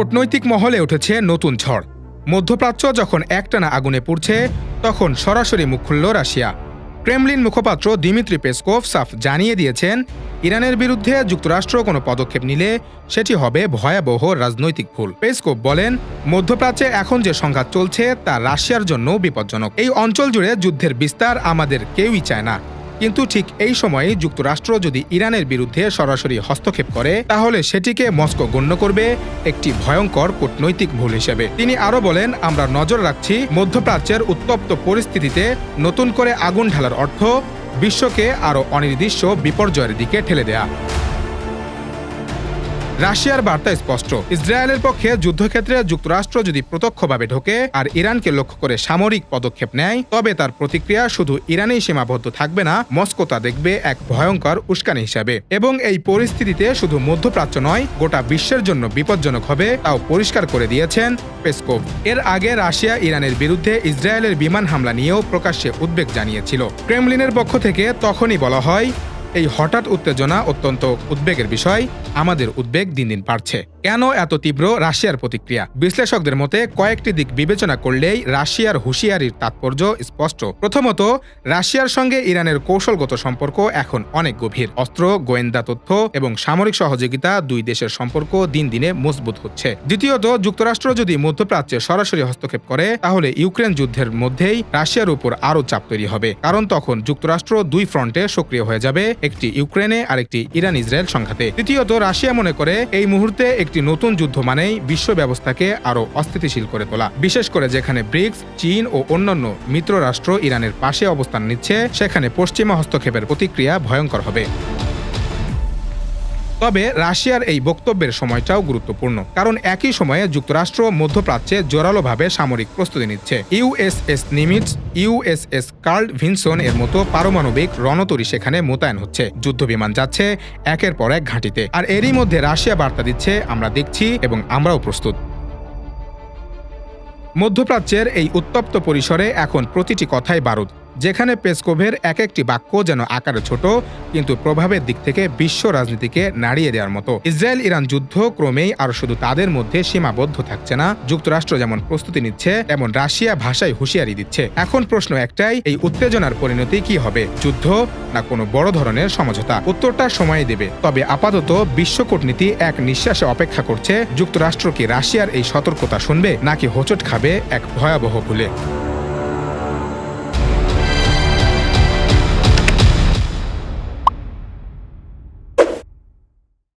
কূটনৈতিক মহলে উঠেছে নতুন ঝড়। মধ্যপ্রাচ্য যখন একটানা আগুনে পুড়ছে, তখন সরাসরি মুখ খুলল রাশিয়া। ক্রেমলিন মুখপাত্র দিমিত্রি পেসকোভ সাফ জানিয়ে দিয়েছেন, ইরানের বিরুদ্ধে যুক্তরাষ্ট্র কোনো পদক্ষেপ নিলে সেটি হবে ভয়াবহ রাজনৈতিক ভুল। পেসকোভ বলেন, মধ্যপ্রাচ্যে এখন যে সংঘাত চলছে তা রাশিয়ার জন্য বিপজ্জনক। এই অঞ্চল জুড়ে যুদ্ধের বিস্তার আমাদের কেউই চায় না। কিন্তু ঠিক এই সময়ে যুক্তরাষ্ট্র যদি ইরানের বিরুদ্ধে সরাসরি হস্তক্ষেপ করে, তাহলে সেটিকে মস্কো গণ্য করবে একটি ভয়ঙ্কর কূটনৈতিক ভুল হিসেবে। তিনি আরও বলেন, আমরা নজর রাখছি মধ্যপ্রাচ্যের উত্তপ্ত পরিস্থিতিতে নতুন করে আগুন ঢালার অর্থ, বিশ্বকে আরও অনির্দিষ্ট বিপর্যয়ের দিকে ঠেলে দেয়া। রাশিয়ার বার্তা স্পষ্ট। ইসরায়েলের পক্ষে যুদ্ধক্ষেত্রে যুক্তরাষ্ট্র যদি প্রত্যক্ষভাবে ঢোকে আর ইরানকে লক্ষ্য করে সামরিক পদক্ষেপ নেয়, তবে তার প্রতিক্রিয়া শুধু ইরানেই সীমাবদ্ধ থাকবে না, মস্কো তা দেখবে এক ভয়ঙ্কর উস্কানি হিসাবে। এবং এই পরিস্থিতিতে শুধু মধ্যপ্রাচ্য নয়, গোটা বিশ্বের জন্য বিপজ্জনক হবে তাও পরিষ্কার করে দিয়েছেন পেসকোভ। এর আগে রাশিয়া ইরানের বিরুদ্ধে ইসরায়েলের বিমান হামলা নিয়েও প্রকাশ্যে উদ্বেগ জানিয়েছিল। ক্রেমলিনের পক্ষ থেকে তখনই বলা হয় এই হঠাৎ উত্তেজনা অত্যন্ত উদ্বেগের বিষয়। আমাদের উদ্বেগ দিন দিন বাড়ছে। কেন এত তীব্র রাশিয়ার প্রতিক্রিয়া? বিশ্লেষকদের মতে, কয়েকটি দিক বিবেচনা করলেই রাশিয়ার হুঁশিয়ারির তাৎপর্য স্পষ্ট। প্রথমত, রাশিয়ার সঙ্গে ইরানের কৌশলগত সম্পর্ক এখন অনেক গভীর। অস্ত্র, গোয়েন্দা তথ্য এবং সামরিক সহযোগিতা দুই দেশের সম্পর্ক দিন দিনে মজবুত হচ্ছে। দ্বিতীয়ত, যুক্তরাষ্ট্র যদি মধ্যপ্রাচ্যে সরাসরি হস্তক্ষেপ করে, তাহলে ইউক্রেন যুদ্ধের মধ্যেই রাশিয়ার উপর আরও চাপ তৈরি হবে। কারণ তখন যুক্তরাষ্ট্র দুই ফ্রন্টে সক্রিয় হয়ে যাবে একটি ইউক্রেনে আরেকটি ইরান ইসরায়েল সংঘাতে। তৃতীয়ত রাশিয়া মনে করে এই মুহূর্তে একটি নতুন যুদ্ধ মানেই বিশ্ব ব্যবস্থাকে আরও অস্থিতিশীল করে তোলা। বিশেষ করে যেখানে ব্রিক্স, চীন ও অন্যান্য মিত্র রাষ্ট্র ইরানের পাশে অবস্থান নিচ্ছে, সেখানে পশ্চিমা হস্তক্ষেপের প্রতিক্রিয়া ভয়ঙ্কর হবে। তবে রাশিয়ার এই বক্তব্যের সময়টাও গুরুত্বপূর্ণ, কারণ একই সময়ে যুক্তরাষ্ট্র মধ্যপ্রাচ্যে জোরালোভাবে সামরিক প্রস্তুতি নিচ্ছে। USS Nimitz USS Carl Vinson এর মতো পারমাণবিক রণতরী সেখানে মোতায়েন হচ্ছে। যুদ্ধবিমান যাচ্ছে একের পর এক ঘাঁটিতে, আর এরই মধ্যে রাশিয়া বার্তা দিচ্ছে, আমরা দেখছি এবং আমরাও প্রস্তুত। মধ্যপ্রাচ্যের এই উত্তপ্ত পরিসরে এখন প্রতিটি কথাই বারুদ। যেখানে পেসকোভের এক একটি বাক্য যেন আকারে ছোট, কিন্তু প্রভাবের দিক থেকে বিশ্ব রাজনীতিকে নাড়িয়ে দেওয়ার মতো। ইসরায়েল ইরান যুদ্ধ ক্রমেই আর শুধু তাদের মধ্যে সীমাবদ্ধ থাকছে না। যুক্তরাষ্ট্র যেমন প্রস্তুতি নিচ্ছে, তেমন রাশিয়া ভাষায় হুঁশিয়ারি দিচ্ছে। এখন প্রশ্ন একটাই, এই উত্তেজনার পরিণতি কি হবে? যুদ্ধ না কোনো বড় ধরনের সমঝোতা? উত্তরটা সময় দেবে। তবে আপাতত বিশ্ব কূটনীতি এক নিঃশ্বাসে অপেক্ষা করছে। যুক্তরাষ্ট্র কি রাশিয়ার এই সতর্কতা শুনবে, নাকি হোঁচট খাবে এক ভয়াবহ ভুলে